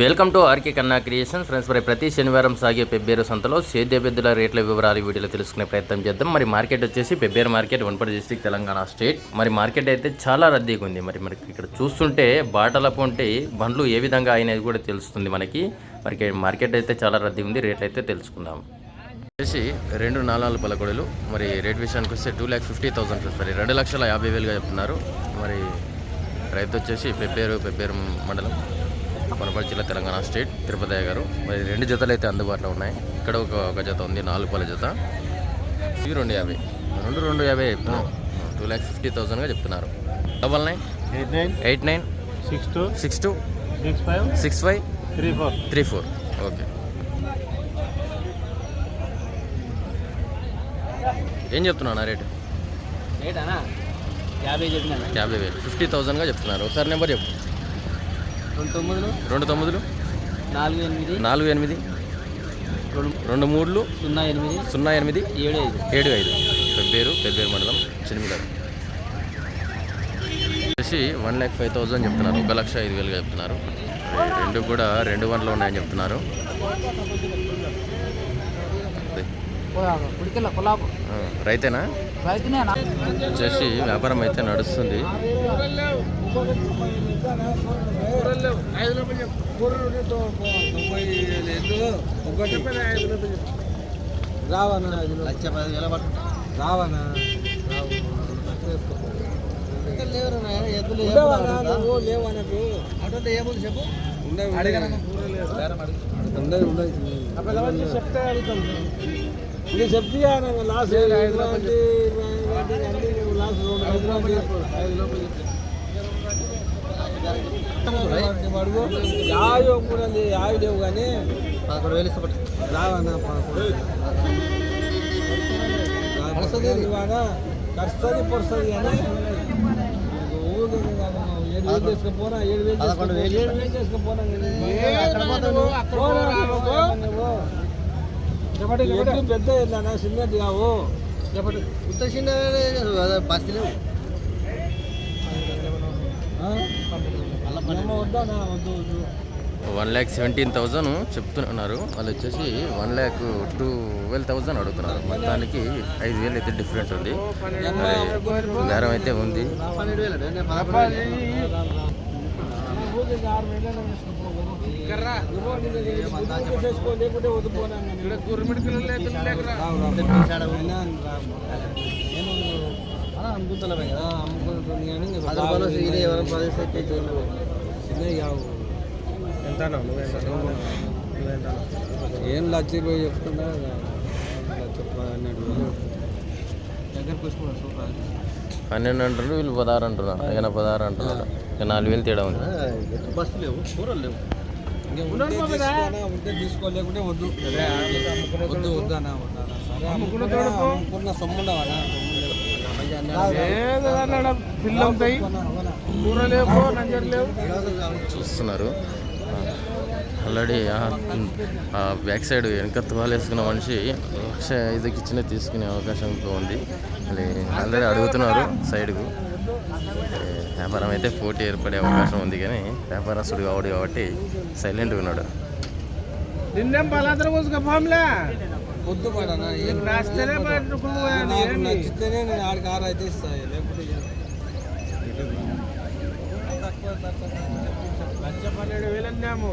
Welcome to RK Kanna creation friends మరి ప్రతి శనివారం సాగే పెబ్బేరు సంతలో సేద్య పెద్దల రేట్ల వివరాలు వీడియోలో తెలుసుకునే ప్రయత్నం చేద్దాం. మరి మార్కెట్ వచ్చేసి Pebbair market Wanaparthy district Telangana state. మరి మార్కెట్ అయితే చాలా రద్దీగా ఉంది. మరి మనకి ఇక్కడ చూస్తుంటే బాటల పొంటి బండ్లు ఏ విధంగా అయినది కూడా తెలుస్తుంది మనకి. మరి మార్కెట్ అయితే చాలా రద్దీ ఉంది. రేట్లు అయితే తెలుసుకుందాం. వచ్చేసి రెండు నాలుగు పలకొడలు మరి రేట్ విషయానికి వస్తే టూ ల్యాక్ ఫిఫ్టీ థౌసండ్ మరి రెండు లక్షల యాభై వేలుగా చెప్తున్నారు. మరి రైతు వచ్చేసి పెబ్బేరు పెబ్బేరు మండలం. వనపర్తి జిల్లా తెలంగాణ స్టేట్ తిరుపతి గారు. మరి రెండు జతలు అయితే అందుబాటులో ఉన్నాయి. ఇక్కడ ఒక ఒక జత ఉంది నాలుగు పళ్ళ జత. ఇవి రెండు యాభై. రెండు రెండు యాభై చెప్తున్నారు టూ ల్యాక్ ఫిఫ్టీ థౌసండ్గా చెప్తున్నారు. Double nine. Eight nine. Eight nine. Six two. Six two. Six five. Six five. Three four. Three four. Okay. ఏం చెప్తున్నా రేటు? రేటానా యాభై చెప్పినాను యాభై వేలు. ఫిఫ్టీ థౌసండ్గా చెప్తున్నారు. ఒకసారి నెంబర్ చెప్పు. రెండు తొమ్మిదిలు. రెండు తొమ్మిదిలు. నాలుగు ఎనిమిది. నాలుగు ఎనిమిది. రెండు రెండు మూడులు. సున్నా ఎనిమిది. సున్నా ఎనిమిది. ఏడు ఐదు. ఏడు ఐదు. పెబ్బేరు పెబ్బేరు మండలం చినిమిగారు వచ్చేసి వన్ ల్యాక్ ఫైవ్ థౌజండ్ చెప్తున్నారు. ఒక లక్ష ఐదు వేలుగా చెప్తున్నారు. రెండు కూడా రెండు వందలు ఉన్నాయని చెప్తున్నారు. రైతేనా? రైతునే వచ్చేసి వ్యాపారం అయితే నడుస్తుంది. రావనా లక్ష పదివేల రావనా చెప్తే చెప్తే లాస్ యాభై కూడా యాభై లేవు కానీ. పదకొండు వేలు ఇష్టపడి రావన్నా కస్తుంది పడుతుంది. కానీ ఏడు వేలు చేసుకుపోనా? ఏడు వేలు వేలు ఏడు వేలు చేసుకుపోనా? ఎడ్లు పెద్ద ఎడ్లనా చిన్నది కావు చెప్పండి ఇంత చిన్న వద్దానా వద్దు వన్ ల్యాక్ సెవెంటీన్ థౌజండ్ చెప్తున్నారు వాళ్ళు వచ్చేసి వన్ ల్యాక్ ట్వెల్వ్ థౌజండ్ అడుగుతున్నారు మొత్తానికి ఐదు వేలు అయితే డిఫరెంట్ ఉంది బేరం అయితే ఉంది ఏం లక్ష పోయి చెప్తున్నా? పన్నెండు అంటారు వీళ్ళు పదహారు అంటున్నారు. ఆయన పదహారు అంటున్నారు ఇక నాలుగు వేలు తేడా ఉంది. బస్సు లేవు కూరలు లేవు. ఉంటే తీసుకోలేకుంటే వద్దు. వద్దు వద్దు అన్న సరే అమ్ముకున్న సొమ్ము ఉండవనా చూస్తున్నారు. ఆల్రెడీ ఆ బ్యాక్ సైడ్ వెనక తువాలు వేసుకున్న మనిషి లక్ష ఐదుకి ఇచ్చిన తీసుకునే అవకాశం ఉంది. మళ్ళీ ఆల్రెడీ అడుగుతున్నారు సైడ్కు. వ్యాపారం అయితే పోటీ ఏర్పడే అవకాశం ఉంది కానీ వ్యాపారస్తుడు కావడు కాబట్టి సైలెంట్గా ఉన్నాడు. నిన్నేం పడనా? రాస్తేనే నాకు నచ్చితేనే నేను ఆడికి ఆరు అయితే ఇస్తాను లేకపోతే ఇయ్యను. లక్ష పన్నెండు వేలు అన్నాము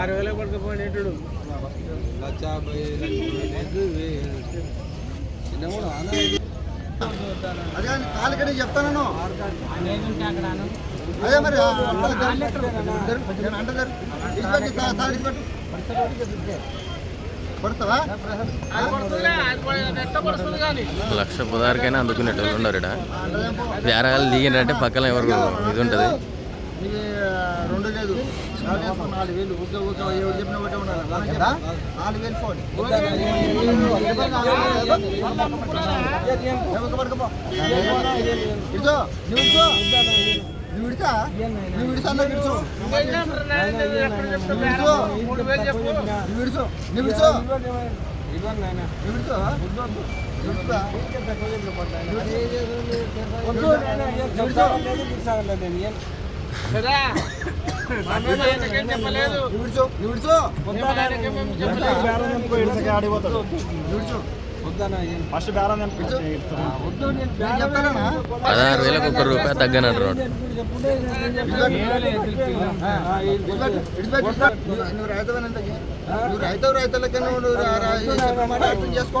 ఆరు వేలకు పడుకుపోయిన ఎటుడు లక్ష యాభై ఐదు వేలు. కూడా. అదే కాలికని చెప్తాను అదే మరి లక్ష పదహారుకైనా అందుకునేటోళ్ళు వాళ్ళు ఉన్నారు ఇక్కడ వేరే దిగినట్టే పక్కన ఎవరు ఇది ఉంటుంది. ఇది రెండు లేదు. నాలుగు వేసుకో, నాలుగు వేలు. ఊరికే ఊరికే ఎవరు చెప్పిన ఒకటే ఉండాలి. నాలుగు వేలు ఫోన్. ఇడుచో నువ్వు ఇడుచో నువ్వు ఇడుచా నువ్వు ఇడుచా అన్న నువ్వు ఇడుచో నువ్వు ఇడుచో నువ్వు పదహారు వేలకు ఒక్క రూపాయి నువ్వు రైతులకి నువ్వు అర్థం చేసుకో.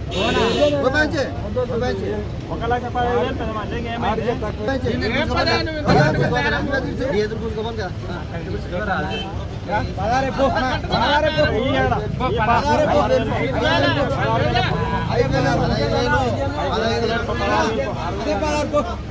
ఆడికే తక్కువ. అదే పదహారు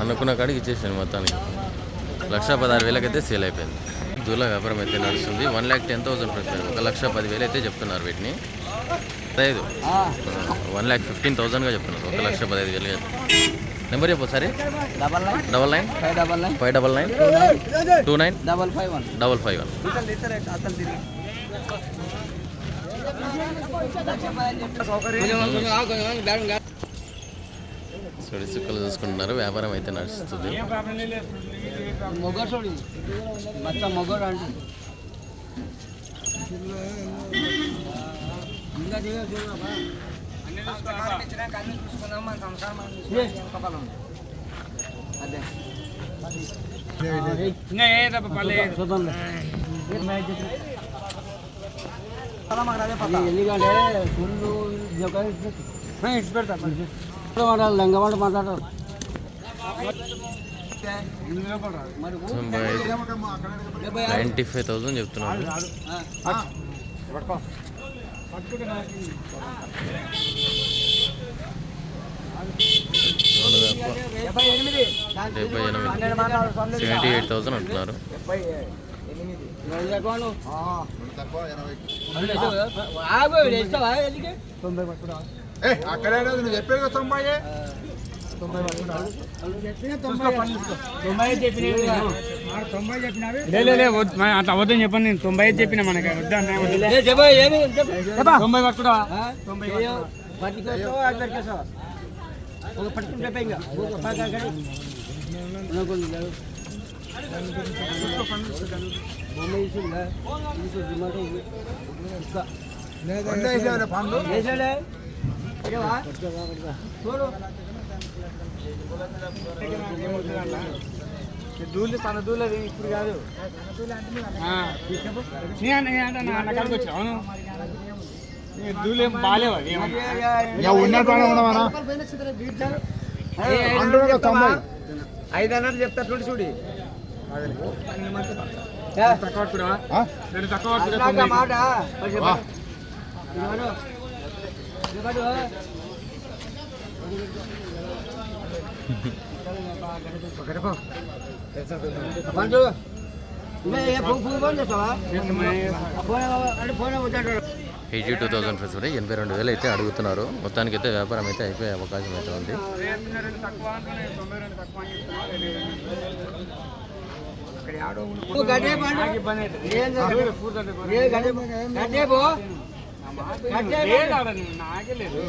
అనుకున్న కాడికి ఇచ్చేసాను మొత్తానికి. లక్ష పదహారు వేలకైతే సేల్ అయిపోయింది. దూల వ్యాపారం అయితే నడుస్తుంది. వన్ ల్యాక్ టెన్ థౌసండ్ ప్రతి ఒక లక్ష పదివేలు అయితే చెప్తున్నారు వీటిని. పదహైదు వన్ ల్యాక్ ఫిఫ్టీన్ థౌసండ్గా చెప్తున్నారు. ఒక లక్ష పదహైదు వేలుగా నెంబర్ చెప్పు సరే double nine. Double nine. Five double nine. Five double nine. Two nine. Double five one. Double five one. సుడి సుక్కలు చూసుకుంటున్నారు. వ్యాపారం అయితే నడుస్తుంది. మొగోడు మొగోడు అంటు ఇంకా ఎందుకంటే ఫుల్ ఇచ్చి పెడతా లంగమంట మాట్లాడరు మరి డెబ్బై ఆరు. నైంటీ ఫైవ్ థౌసండ్ చెప్తున్నారు దాదాపు డెబ్బై ఎనిమిది. సెవెంటీ ఎయిట్ థౌసండ్ అంటున్నారు అక్కడే నువ్వు చెప్పేది తొంభై తొంభై తొంభై చెప్పిన అట్లా అవద్దని చెప్పండి నేను. తొంభై ఐదు చెప్పిన మనకి. వద్దా తొంభై పట్టుడా చూడు. దూలు తన అది ఇప్పుడు కాదు. ఏం బాగాలేవు ఐదు అన్నట్టు చెప్తా చూడు చూడి. మాట. ఎయిటీ టూ థౌసండ్ ఫస్ట్ కూడా ఎనభై రెండు వేలు అయితే అడుగుతున్నారు. మొత్తానికి అయితే వ్యాపారం అయితే అయిపోయే అవకాశం అయితే ఉంది. నాకు లేదు.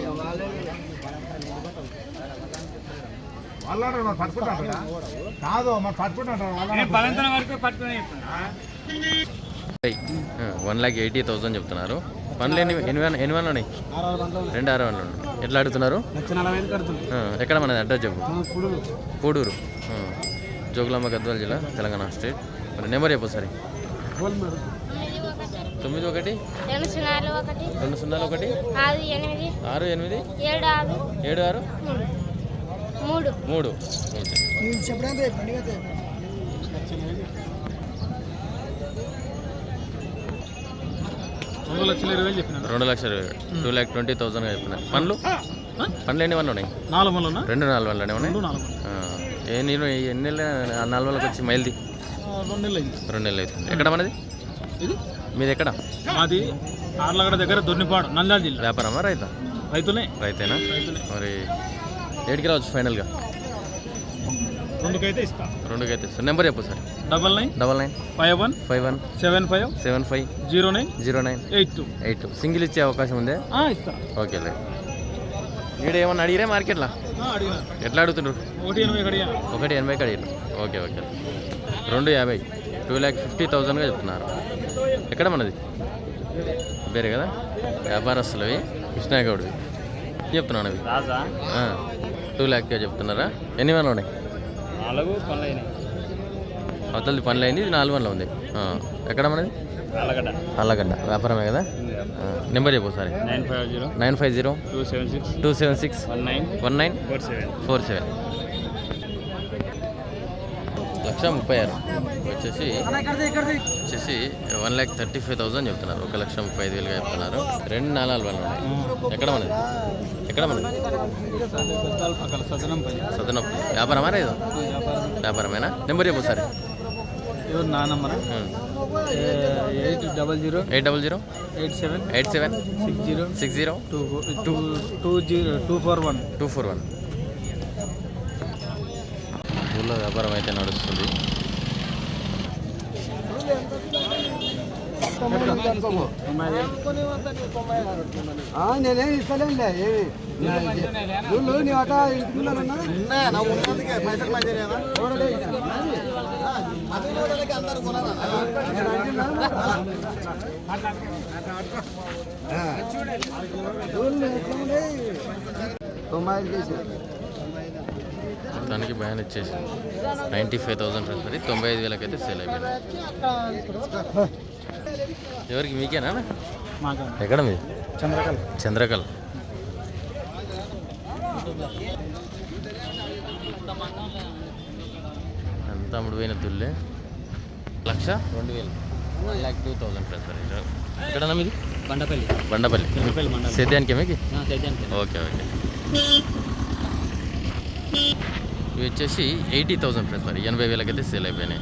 మరి పట్టుకుంటారా కాదు మరి వరకు పట్టుకుని చెప్తున్నా. వన్ ల్యాక్ ఎయిటీ థౌసండ్ చెప్తున్నారు. పనులు ఎన్ని ఎన్ని వన్- ఎన్ని వన్లు ఉన్నాయి. రెండు ఆరు వన్లు ఉన్నాయి. ఎట్లా అడుగుతున్నారు? ఎక్కడ మనది అడ్రస్ చెప్పు. ఇప్పుడు పూడూరు జోగులాంబ గద్వాల జిల్లా తెలంగాణ స్టేట్. మరి నెంబర్ చెప్పు సరే తొమ్మిది ఒకటి తొమ్మిది ఒకటి రెండు సున్నాలు ఒకటి రెండు సున్నాలు ఒకటి ఆరు ఎనిమిది ఆరు ఎనిమిది ఏడు ఆరు ఏడు ఆరు మూడు. రెండు లక్షల ఇరవై వేలు టూ ల్యాక్ ట్వంటీ థౌసండ్ చెప్పిన పండ్లు? పండ్లు ఎన్ని వన్ ఉన్నాయి? నాలుగు వందలు రెండు నాలుగు వందలు ఉన్నాయి? ఏ నేను ఎన్ని నెలలు నాలుగు వందలకు వచ్చి మైల్ది? రెండు నెలలు అయింది. రెండు నెలలు అవుతుంది ఎక్కడ మనది? ఇది? మీది ఎక్కడ? మాది ఆర్లగడ దగ్గర దొర్నిపాడు నంద్యాల జిల్లా. వ్యాపారమా రైతా? రైతులే. రైతేనా? రైతులే. మరి ఏడికి రావచ్చు ఫైనల్గా. రెండుకైతే ఇస్తా. రెండుకి అయితే నెంబర్ చెప్పు sir. Double nine double nine five one five one seven five seven five zero nine zero nine eight two. Eight single ఇచ్చే అవకాశం ఉందే? ఇస్తా. ఓకే లే. ఈడ ఏమన్నా అడిగిరే మార్కెట్లో? ఎట్లా అడుగుతుండ్రు? ఒకటి ఎనభై అడిగా ఒకటి ఎనభైకి అడిగారు ఓకే ఓకే. రెండు యాభై. టూ ల్యాక్ ఫిఫ్టీ థౌజండ్గా చెప్తున్నారు. ఎక్కడ మనది? వేరే కదా? వ్యాపారస్తులవి కృష్ణాగౌడ్వి చెప్తున్నాను అవి రాజా? టూ ల్యాక్గా చెప్తున్నారా? ఎన్ని వన్లు ఉన్నాయి? నాలుగు పనులు అయినాయి. అవతలది పనులు అయింది ఇది నాలుగు వన్లు ఉంది. ఎక్కడ మనది? అలగడ్డ అల్లగడ్డ వ్యాపారమే కదా? నెంబర్ చెప్పు సరే nine five zero. Nine five zero. Two seven six. Two seven six. One nine. One nine. Four seven. Four seven. లక్ష ముప్పై ఆరు. వచ్చేసి వచ్చేసి one lakh thirty five thousand చెప్తున్నారు. ఒక లక్ష ముప్పై ఐదు వేలుగా చెప్తున్నారు. రెండు నాలుగు వాళ్ళు ఉన్నాయి. ఎక్కడ మనది? ఎక్కడ మనది? పక్కల సదనం పల్లి. సదనం వ్యాపారమా లేదు వ్యాపారమేనా? నెంబర్ చెప్పు సరే నా number? Eight double zero? Eight double zero? Eight seven? Eight seven? Six zero? Six zero? Two two two zero two four one. Two four one. ఊళ్ళో వ్యాపారం అయితే నడుస్తుంది. నేనేం ఇస్తలేనులే ఏమి? నువ్వు నీ అట? తొంభై ఐదు కేజీ మొత్తానికి భయాన్ని ఇచ్చేసి నైంటీ ఫైవ్ థౌసండ్ మరి తొంభై ఐదు వేలకైతే సేల్ అయిపోయింది. ఎవరికి? మీకేనా? మాకు ఎక్కడ మీది? చంద్రకళ. చంద్రకళ. ఎంత అమ్ముడు పోయిన దుల్లే. లక్ష? రెండు వేలు. One lakh two thousand plus మరి. ఎక్కడన్నా మీది? బండపల్లి. బండపల్లి. సేద్యానికి. మీకు ఓకే ఓకే. ఇవి వచ్చేసి ఎయిటీ థౌసండ్ ఫ్రెండ్స్ మరి ఎనభై వేలకైతే సేల్ అయిపోయినాయి.